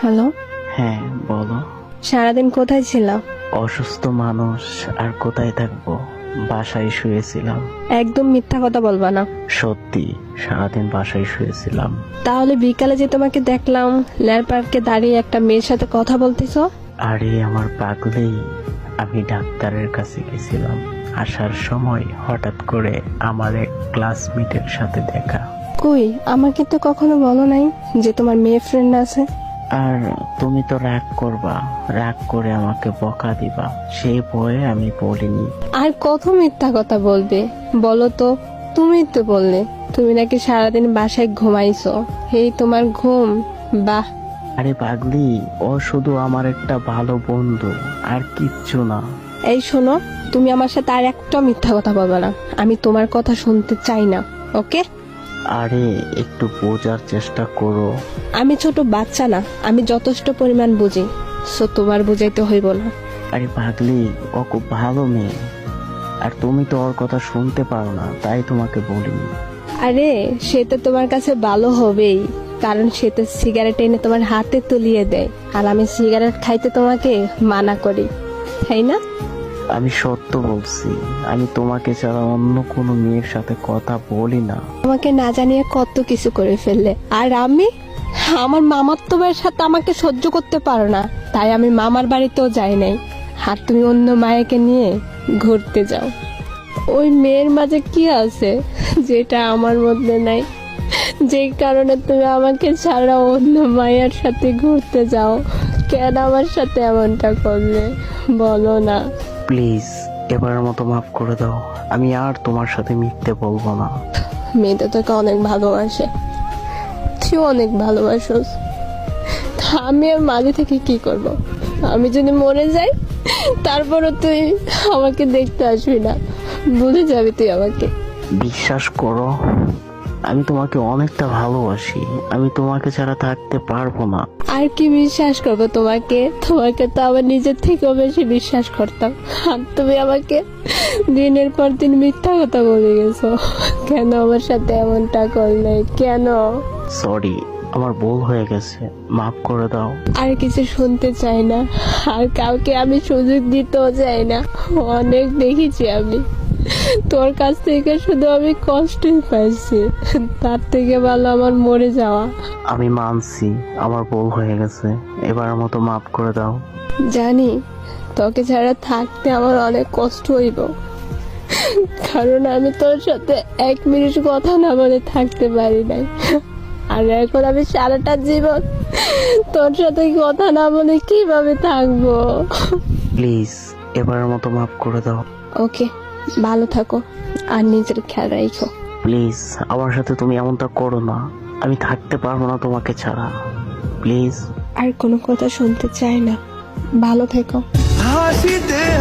Hello? হ্যাঁ বলো। সারাদিন কোথায় ছিলাম অসুস্থ মানুষ আর কোথায় থাকব? বাসায় শুয়েছিলাম। একদম মিথ্যা কথা বলবা না। সত্যি সারাদিন বাসায় শুয়েছিলাম। তাহলে বিকালে যে তোমাকে দেখলাম ল্যার পার্কে দাঁড়িয়ে একটা মেয়ের সাথে কথা বলতেছ? আরে আমার পাগলেই আমি ডাক্তারের কাছে গেছিলাম। আসার সময় হঠাৎ করে আমার এক ক্লাসমেটের সাথে দেখা। কই আমাকে তো কখনো বলো নাই যে তোমার মেয়ে ফ্রেন্ড আছে? আর তুমি তো রাগ করবা রাগ করে আমাকে বকা দিবা। সেই ভয়ে আমি বলিনি। আর কত মিথ্যা কথা বলবে? বলো তো তুমি তো বললে তুমি নাকি সারাদিন বাসায় ঘুমাইছো। এই তোমার ঘুম বাহ। আরে পাগলি ও শুধু আমার একটা ভালো বন্ধু আর কিচ্ছু না। এই শোনো তুমি আমার সাথে আর একটা মিথ্যা কথা বলবে না। আমি তোমার কথা শুনতে চাই না ওকে? আরে একটু বোঝার চেষ্টা করো। আমি ছোট বাচ্চা না আমি যথেষ্ট পরিমাণ বুঝি সো তোমার বুঝাইতে হইব না। আরে পাগলি ও খুব ভালো মেয়ে। আর তুমি তো ওর কথা শুনতে পারো না তাই তোমাকে বলিনি। আরে সে তো তোমার কাছে ভালো হবেই কারণ সে তো সিগারেট এনে তোমার হাতে তুলিয়ে দেয় আর আমি সিগারেট খাইতে তোমাকে মানা করি তাই না? আমি সত্য বলছি। আমি তোমাকে ছাড়া অন্য কোনো মেয়ের সাথে কথা বলি না। আমাকে না জানিয়ে কত কিছু করে ফেললে। আর আমি? আমার ভাইয়ের সাথে আমাকে সহ্য করতে পারো না। তাই আমি মামার বাড়িতেও যাই নাই। আর তুমি অন্য মায়াকে নিয়ে ঘুরতে যাও। ওই মেয়ের মাঝে কি আছে যেটা আমার মধ্যে নাই? যেই কারণে তুমি আমাকে ছাড়া অন্য মায়ের সাথে ঘুরতে যাও। কেন আমার সাথে এমনটা করলে? বলো না। প্লিজ এবারের মতো মাফ করে দাও। আমি আর তোমার সাথে মিথ্যে বলব না। মেয়েটা তোকে অনেক ভালোবাসে। তুই অনেক ভালোবাসোস। আমি আর মাঝে থেকে কি করব? আমি যদি মরে যাই তারপরও তুই আমাকে দেখতে আসবি না। ভুলে যাবি তুই আমাকে। বিশ্বাস করো আমি তোমাকে অনেকটা ভালোবাসি। আমি তোমাকে ছাড়া থাকতে পারব না। আর কি বিশ্বাস করব তোমাকে? তোমাকে তো আমার নিজের থেকেও বেশি বিশ্বাস করতাম। আর তুমি আমাকে দিনের পর দিন মিথ্যা কথা বলে গেছো। কেন আমার সাথে এমনটা করলে? কেন? সরি আমার ভুল হয়ে গেছে। মাফ করে দাও। আর কিছু শুনতে চাই না। আর কাউকে আমি সুযোগ দিতেও চাই না। অনেক দেখেছি আমি। তোর কাছ থেকে শুধু আমি কষ্টই পাইছি। তার থেকে ভালো আমার মরে যাওয়া। আমি মানছি আমার ভুল হয়ে গেছে। এবারের মতো মাফ করে দাও। জানি তোকে ছাড়া থাকতে আমার অনেক কষ্ট হইব। কারণ আমি তোর সাথে এক মিনিট কথা না বলে থাকতে পারি নাই। আর এখন আমি সারাটা জীবন তোর সাথে কথা না বলে কীভাবে থাকব? প্লিজ এবারের মতো মাফ করে দাও। ওকে। ভালো থাকো আর নিজের খেয়াল রাখো। প্লিজ আমার সাথে তুমি এমনটা করো না। আমি থাকতে পারব না তোমাকে ছাড়া। প্লিজ। আর কোনো কথা শুনতে চাই না। ভালো থেকো। হাসিতে হাসিতে